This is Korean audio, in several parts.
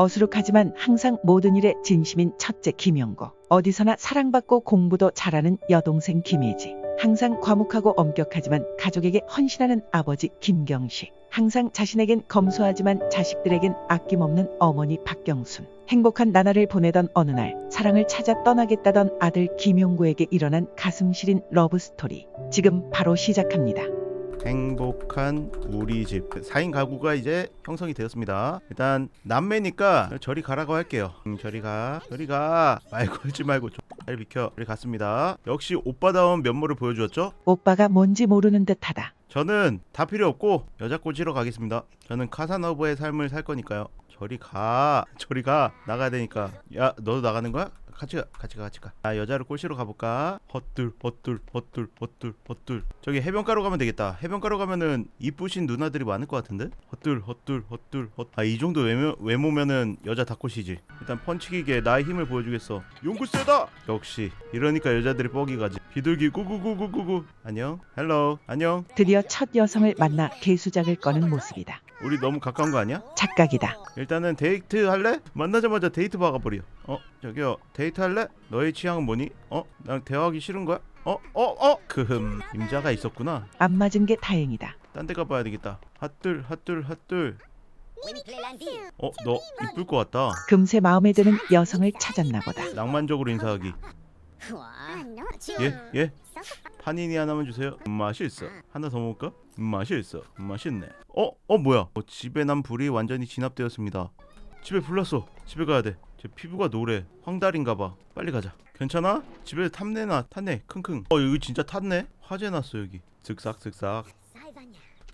어수룩하지만 항상 모든 일에 진심인 첫째 김영고. 어디서나 사랑받고 공부도 잘하는 여동생 김예지. 항상 과묵하고 엄격하지만 가족에게 헌신하는 아버지 김경식. 항상 자신에겐 검소하지만 자식들에겐 아낌없는 어머니 박경순. 행복한 나날을 보내던 어느 날 사랑을 찾아 떠나겠다던 아들 김용구에게 일어난 가슴 시린 러브 스토리. 지금 바로 시작합니다. 행복한 우리 집 4인 가구가 이제 형성이 되었습니다. 일단 남매니까 저리 가라고 할게요. 음, 저리 가, 저리 가. 말 걸지 말고 좀잘 비켜. 저리 갔습니다. 역시 오빠다운 면모를 보여주었죠? 오빠가 뭔지 모르는 듯하다. 저는 다 필요 없고 여자 꼬시러 가겠습니다. 저는 카사노브의 삶을 살 거니까요. 저리 가, 저리 가. 나가야 되니까. 야, 너도 나가는 거야? 같이 가, 같이 가, 같이 가. 아, 여자를 꼬시러 가볼까? 헛둘, 헛둘, 헛둘, 헛둘, 헛둘. 저기 해변가로 가면 되겠다. 해변가로 가면은 이쁘신 누나들이 많을 것 같은데? 헛둘, 헛둘, 헛둘, 헛. 아, 이 정도 외모, 외모면은 여자 다 꼬시지. 일단 펀치기계 나의 힘을 보여주겠어. 용구 세다. 역시 이러니까 여자들이 뻑이 가지. 비둘기 구구구구구구. 안녕. 헬로. 안녕. 드디어 첫 여성을 만나 개수작을 꺼는 모습이다. 우리 너무 가까운 거 아니야? 착각이다. 일단은 데이트 할래? 만나자마자 데이트 박아버려. 어, 저기요, 데이트 할래? 너의 취향은 뭐니? 어, 난 대화하기 싫은 거야? 어, 어, 어, 크흠, 임자가 있었구나. 안 맞은 게 다행이다. 딴 데 가봐야 되겠다. 핫둘, 핫둘, 핫둘. 어, 너 이쁠 것 같다. 금세 마음에 드는 여성을 찾았나 보다. 낭만적으로 인사하기. 예, 예. 파니니 하나만 주세요. 음, 맛있어. 하나 더 먹을까? 음, 맛있어. 음, 맛있네. 어, 어 뭐야? 어, 집에 난 불이 완전히 진압되었습니다. 집에 불났어. 집에 가야 돼. 제 피부가 노래. 황달인가 봐. 빨리 가자. 괜찮아? 집에 탐내나 탔네. 킁킁. 어 여기 진짜 탔네. 화재 났어 여기. 슥싹 슥싹.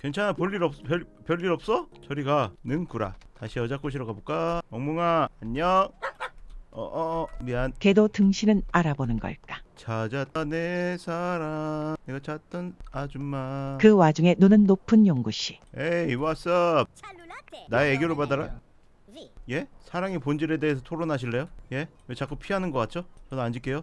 괜찮아. 볼일 없. 별 별일 없어? 저리 가. 능구라. 다시 여자 꼬시러 가볼까? 멍멍아 안녕. 어어 어, 미안. 걔도 등신은 알아보는 걸까? 찾았다 내 사랑 내가 찾던 아줌마 그 와중에 눈은 높은 용구 씨. 에이 왓썹. 나의 애교를 받아라 V. 예? 사랑의 본질에 대해서 토론하실래요? 예? 왜 자꾸 피하는 거 같죠? 저도 앉을게요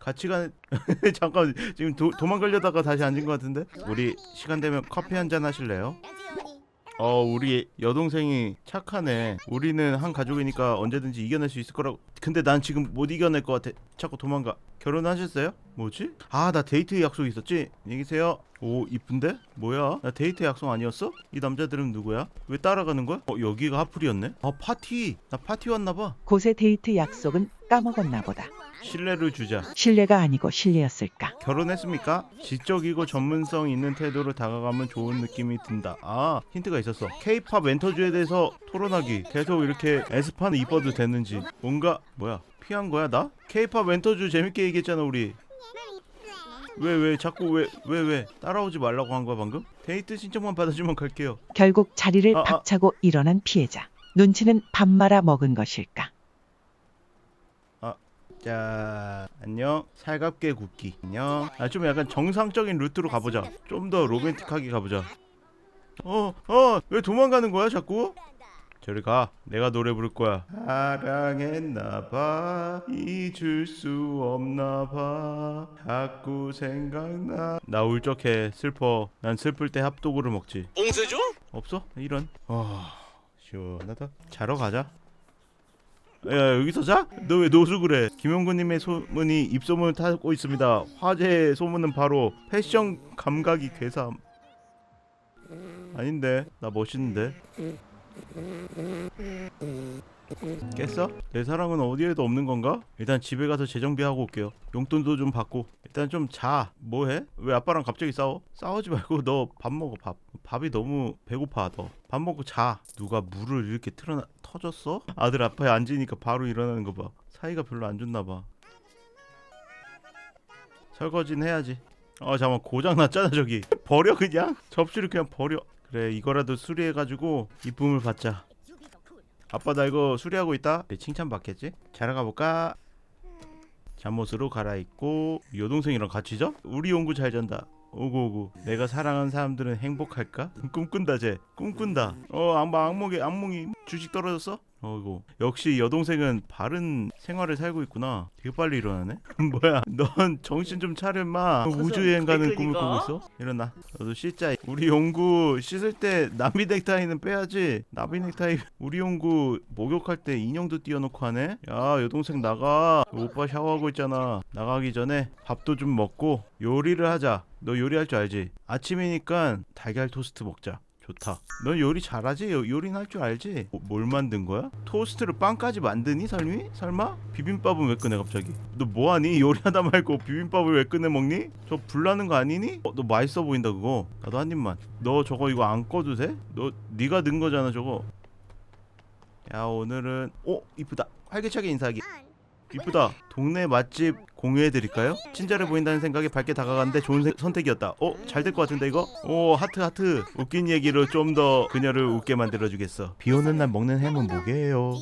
같이 가 잠깐 지금 도, 도망가려다가 다시 앉은 거 같은데 우리 시간 되면 커피 한 잔 하실래요? 어 우리 여동생이 착하네 우리는 한 가족이니까 언제든지 이겨낼 수 있을 거라고 근데 난 지금 못 이겨낼 것 같아 자꾸 도망가 결혼하셨어요? 뭐지? 아 나 데이트 약속 있었지? 안녕히 계세요 오 이쁜데? 뭐야? 나 데이트 약속 아니었어? 이 남자들은 누구야? 왜 따라가는 거야? 어 여기가 하플이었네? 아 파티 나 파티 왔나봐 곳의 데이트 약속은 까먹었나 보다. 신뢰를 주자 신뢰가 아니고 신뢰였을까? 결혼했습니까? 지적이고 전문성 있는 태도로 다가가면 좋은 느낌이 든다. 아 힌트가 있었어. K-팝 멘토주에 대해서 토론하기. 계속 이렇게 에스파는 입어도 되는지. 뭔가 뭐야? 피한 거야 나? K-팝 멘토주 재밌게 얘기했잖아 우리. 왜 왜 자꾸 왜 왜 왜 따라오지 말라고 한 거야 방금? 데이트 신청만 받아주면 갈게요. 결국 자리를 아, 아. 박차고 일어난 피해자. 눈치는 밥 말아 먹은 것일까? 자 안녕. 살갑게 굽기. 안녕. 아 좀 약간 정상적인 루트로 가보자. 좀 더 로맨틱하게 가보자. 어 어 왜 도망가는 거야 자꾸? 저리 가. 내가 노래 부를 거야. 사랑했나봐. 잊을 수 없나봐. 자꾸 생각나. 나 울적해. 슬퍼. 난 슬플 때 합독으로 먹지. 옹세죠? 없어? 이런. 아 시원하다. 자러 가자 야 여기서 자? 너 왜 노수 그래? 김용구님의 소문이 입소문을 타고 있습니다. 화제의 소문은 바로 패션 감각이 괴삼. 아닌데 나 멋있는데. 깼어? 내 사랑은 어디에도 없는 건가? 일단 집에 가서 재정비하고 올게요. 용돈도 좀 받고 일단 좀 자. 뭐 해? 왜 아빠랑 갑자기 싸워? 싸우지 말고 너 밥 먹어 밥. 밥이 너무 배고파 너. 밥 먹고 자. 누가 물을 이렇게 틀어놔 터졌어? 아들 앞에 앉으니까 바로 일어나는 거 봐. 사이가 별로 안 좋나 봐. 설거지는 해야지. 어 잠깐 고장 났잖아 저기. 버려 그냥. 접시를 그냥 버려. 그래 이거라도 수리해가지고 이쁨을 받자. 아빠 나 이거 수리하고 있다. 네, 칭찬 받겠지? 자러 가볼까? 잠옷으로 갈아입고 여동생이랑 같이 자? 우리 용구 잘 잔다. 오구 오구. 내가 사랑하는 사람들은 행복할까? 꿈꾼다 쟤. 꿈꾼다. 어 악몽이 악몽이 주식 떨어졌어? 어이구. 역시 여동생은 바른 생활을 살고 있구나. 되게 빨리 일어나네? 뭐야? 넌 정신 좀 차려 임마 우주여행 가는 꿈을 꾸고 있어? 일어나. 너도 씻자. 우리 용구 씻을 때 나비 넥타이는 빼야지. 나비 넥타이. 우리 용구 목욕할 때 인형도 띄워놓고 하네? 야 여동생 나가. 오빠 샤워하고 있잖아. 나가기 전에 밥도 좀 먹고 요리를 하자. 너 요리할 줄 알지? 아침이니까 달걀 토스트 먹자 좋다. 넌 요리 잘하지? 요, 요리는 할 줄 알지? 뭐, 뭘 만든 거야? 토스트를 빵까지 만드니? 설미? 설마? 비빔밥은 왜 꺼내 갑자기? 너 뭐하니? 요리하다 말고 비빔밥을 왜 꺼내 먹니? 저 불나는 거 아니니? 어, 너 맛있어 보인다 그거. 나도 한 입만. 너 저거 이거 안 꺼도 돼? 너 네가 넣은 거잖아 저거. 야 오늘은 오 이쁘다. 활기차게 인사하기. 이쁘다. 동네 맛집 공유해 드릴까요? 친절해 보인다는 생각에 밝게 다가갔는데 좋은 세- 선택이었다. 어, 잘 될 것 같은데 이거? 오, 하트 하트. 웃긴 얘기로 좀 더 그녀를 웃게 만들어 주겠어. 비 오는 날 먹는 햄은 뭐게요?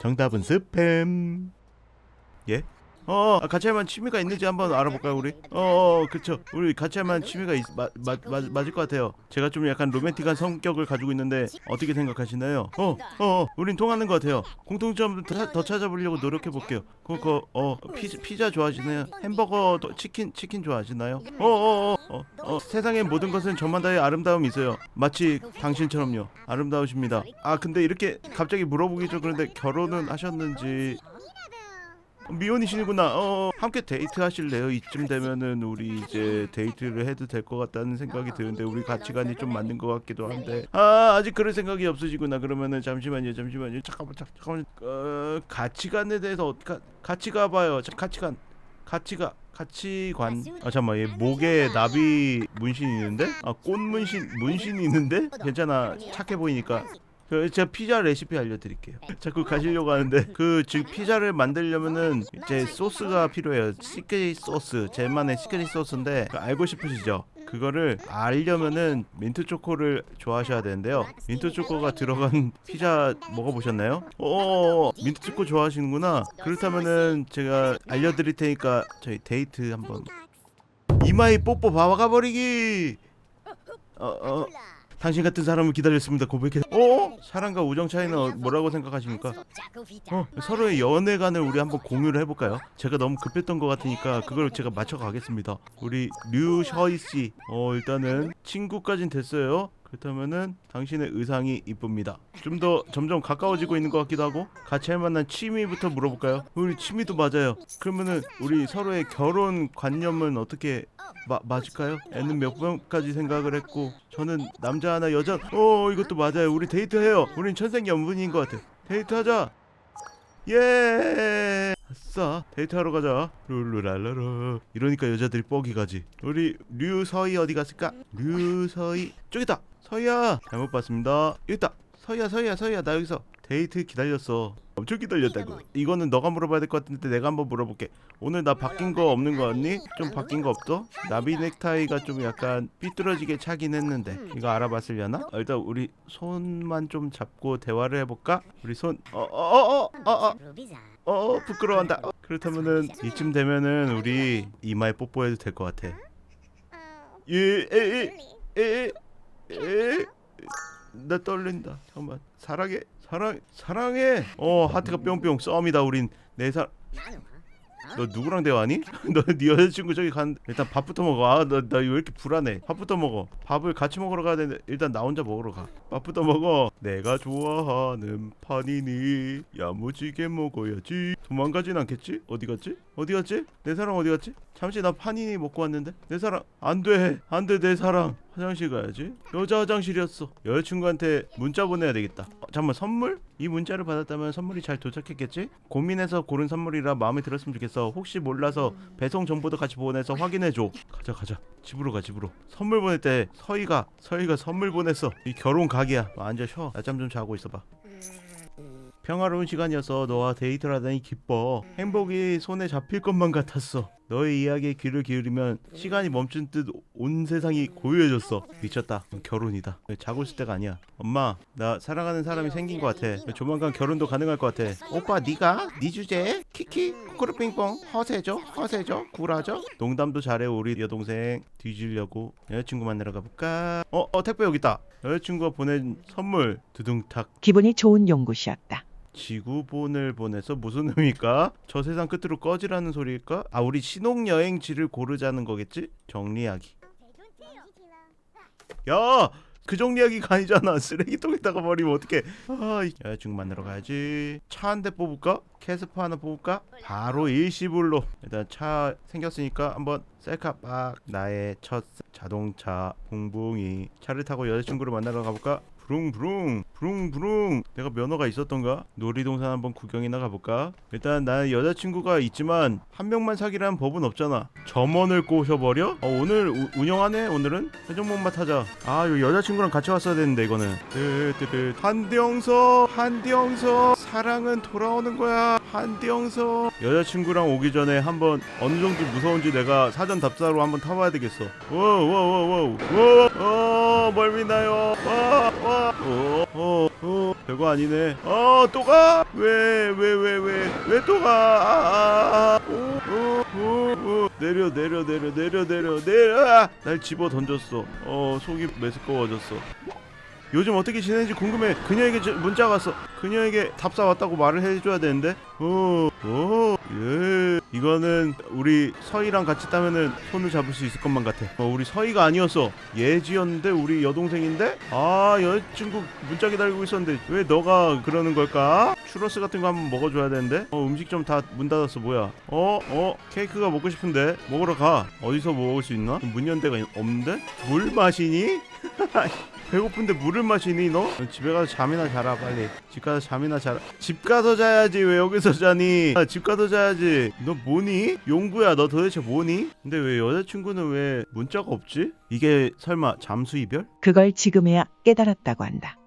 정답은 스팸. 예? 어, 같이 할 만한 취미가 있는지 한번 알아볼까요, 우리? 어, 어 그쵸. 우리 같이 할 만한 취미가 있, 마, 마, 마, 맞을 것 같아요. 제가 좀 약간 로맨틱한 성격을 가지고 있는데 어떻게 생각하시나요? 어, 어, 어 우린 통하는 것 같아요. 공통점 더, 더 찾아보려고 노력해 볼게요. 그거 어 피자, 피자 좋아하시나요? 햄버거 더- 치킨 치킨 좋아하시나요? 어, 어, 어, 어, 어 세상의 모든 것은 저마다의 아름다움이 있어요. 마치 당신처럼요. 아름다우십니다. 아 근데 이렇게 갑자기 물어보기 좀 그런데 결혼은 하셨는지 미혼이시구나. 어, 함께 데이트 하실래요? 이쯤 되면은 우리 이제 데이트를 해도 될 것 같다는 생각이 드는데 우리 가치관이 좀 맞는 것 같기도 한데. 아, 아직 그럴 생각이 없으시구나. 그러면은 잠시만요. 잠시만요. 잠깐만. 잠- 잠깐만. 어, 가치관에 대해서 어, 가, 같이 가 봐요. 자, 가치관. 가치가 가치관. 아 잠깐만. 얘 목에 나비 문신이 있는데? 아, 꽃 문신 문신이 있는데? 괜찮아. 착해 보이니까. 그 제가 피자 레시피 알려드릴게요. 자꾸 가시려고 하는데 그 지금 피자를 만들려면은 이제 소스가 필요해요. 시크릿 소스, 제만의 시크릿 소스인데 알고 싶으시죠? 그거를 알려면은 민트 초코를 좋아하셔야 되는데요. 민트 초코가 들어간 피자 먹어보셨나요? 어, 민트 초코 좋아하시는구나. 그렇다면은 제가 알려드릴 테니까 저희 데이트 한번 이마에 뽀뽀 박아버리기. 어, 어. 당신 같은 사람을 기다렸습니다. 고백해. 어? 사랑과 우정 차이는 어- 뭐라고 생각하십니까? 어, 서로의 연애관을 우리 한번 공유를 해볼까요? 제가 너무 급했던 것 같으니까 그걸 제가 맞춰가겠습니다. 우리 류셔이 씨, 어 일단은 친구까진 됐어요. 그렇다면은 당신의 의상이 이쁩니다. 좀 더 점점 가까워지고 있는 것 같기도 하고 같이 할 만한 취미부터 물어볼까요? 우리 취미도 맞아요. 그러면은 우리 서로의 결혼 관념은 어떻게 마, 맞을까요? 애는 몇 번까지 생각을 했고 저는 남자 하나 여자 어 이것도 맞아요. 우리 데이트해요. 우린 천생연분인 것 같아. 데이트하자. 예. 아싸 데이트하러 가자. 룰루랄라라. 이러니까 여자들이 뻑이 가지. 우리 류서희 어디 갔을까? 류서희 저기다. 서희야 잘못 봤습니다. 여기 있다. 서희야 서희야 서희야 나 여기서 데이트 기다렸어. 엄청 기다렸다고. 이거는 너가 물어봐야 될 것 같은데 내가 한번 물어볼게. 오늘 나 바뀐 거 없는 거 같니? 좀 바뀐 거 없어? 나비 넥타이가 좀 약간 삐뚤어지게 차긴 했는데 이거 알아봤으려나? 어, 일단 우리 손만 좀 잡고 대화를 해볼까? 우리 손어어 어 어 어 어 어, 부끄러워한다. 어, 그렇다면은 이쯤 되면은 우리 이마에 뽀뽀해도 될 것 같아. 예에에에에 나 떨린다. 잠깐만 사랑해 사랑 사랑해. 어 하트가 뿅뿅 썸이다 우린 내 사. 너 누구랑 대화하니? 너네 여자친구 저기 간 일단 밥부터 먹어 아나나 왜 이렇게 불안해 밥부터 먹어 밥을 같이 먹으러 가야 되는데 일단 나 혼자 먹으러 가 밥부터 먹어 내가 좋아하는 판이니 야무지게 먹어야지 도망가진 않겠지? 어디 갔지? 어디 갔지? 내 사랑 어디 갔지? 잠시 나 판이니 먹고 왔는데 내 사랑 안돼 안돼 내 사랑 화장실 가야지. 여자 화장실이었어. 여자친구한테 문자 보내야 되겠다. 어, 잠깐만 선물? 이 문자를 받았다면 선물이 잘 도착했겠지? 고민해서 고른 선물이라 마음에 들었으면 좋겠어. 혹시 몰라서 배송 정보도 같이 보내서 확인해줘. 가자 가자. 집으로 가 집으로. 선물 보낼 때 서희가 서희가 선물 보냈어. 이 결혼 너 앉아 쉬어. 낮잠 좀 자고 있어봐. 평화로운 시간이어서 너와 데이트를 하다니 기뻐. 행복이 손에 잡힐 것만 같았어. 너의 이야기에 귀를 기울이면 시간이 멈춘 듯 온 세상이 고요해졌어. 미쳤다. 결혼이다. 자고 있을 때가 아니야. 엄마 나 사랑하는 사람이 생긴 것 같아. 조만간 결혼도 가능할 것 같아. 오빠 네가? 네 주제에 키키? 코코르빙뽕? 허세죠? 허세죠? 굴하죠? 농담도 잘해 우리 여동생. 뒤지려고 여자친구 만나러 가볼까? 어, 어 택배 여기 있다. 여자친구가 보낸 선물. 두둥탁. 기분이 좋은 용구 씨였다. 지구본을 보내서 무슨 의미일까? 저 세상 끝으로 꺼지라는 소리일까? 아 우리 신혼여행지를 고르자는 거겠지? 정리하기 야! 그 정리하기가 아니잖아 쓰레기통에다가 버리면 어떡해 아, 이- 여자친구 만나러 가야지 차 한 대 뽑을까? 캐스퍼 하나 뽑을까? 바로 일시불로 일단 차 생겼으니까 한번 셀카 빡 나의 첫 자동차 붕붕이 차를 타고 여자친구를 만나러 가볼까? 부릉부릉 부릉부릉 내가 면허가 있었던가? 놀이동산 한번 구경이나 가볼까? 일단 나는 여자친구가 있지만 한 명만 사귀라는 법은 없잖아. 점원을 꼬셔버려? 어, 오늘 우- 운영하네 오늘은? 회전목마 타자. 아 이거 여자친구랑 같이 왔어야 되는데 이거는. 뜨뜨뜨. 한대영서 한대영서. 사랑은 돌아오는 거야. 한대영서. 여자친구랑 오기 전에 한번 어느 정도 무서운지 내가 사전 답사로 한번 타봐야 되겠어. 워워워워워 멀미 나요. 와 와어 어 별거 아니네 어 또 가? 왜 왜 왜 왜 왜 또 가? 아, 아 아 오 오오 내려 내려 내려 내려 내려 내려 아! 날 집어 던졌어 어 속이 메스꺼워졌어 요즘 어떻게 지내는지 궁금해. 그녀에게 저- 문자가 왔어. 그녀에게 답사 왔다고 말을 해줘야 되는데. 어어예. 이거는 우리 서희랑 같이 따면은 손을 잡을 수 있을 것만 같아. 어 우리 서희가 아니었어. 예지였는데 우리 여동생인데? 아 여자친구 문자 기다리고 있었는데 왜 너가 그러는 걸까? 추러스 같은 거 한번 먹어줘야 되는데? 어 음식점 다문 닫았어. 뭐야? 어 어 케이크가 먹고 싶은데 먹으러 가. 어디서 먹을 수 있나? 문연 데가 없는데? 물 마시니 배고픈데 물을 마시니 너? 집에 가서 잠이나 자라 빨리 집 가서 잠이나 자라 집 가서 자야지 왜 여기서 자니 아, 집 가서 자야지 너 뭐니? 용구야 너 도대체 뭐니? 근데 왜 여자친구는 왜 문자가 없지? 이게 설마 잠수 이별? 그걸 지금에야 깨달았다고 한다.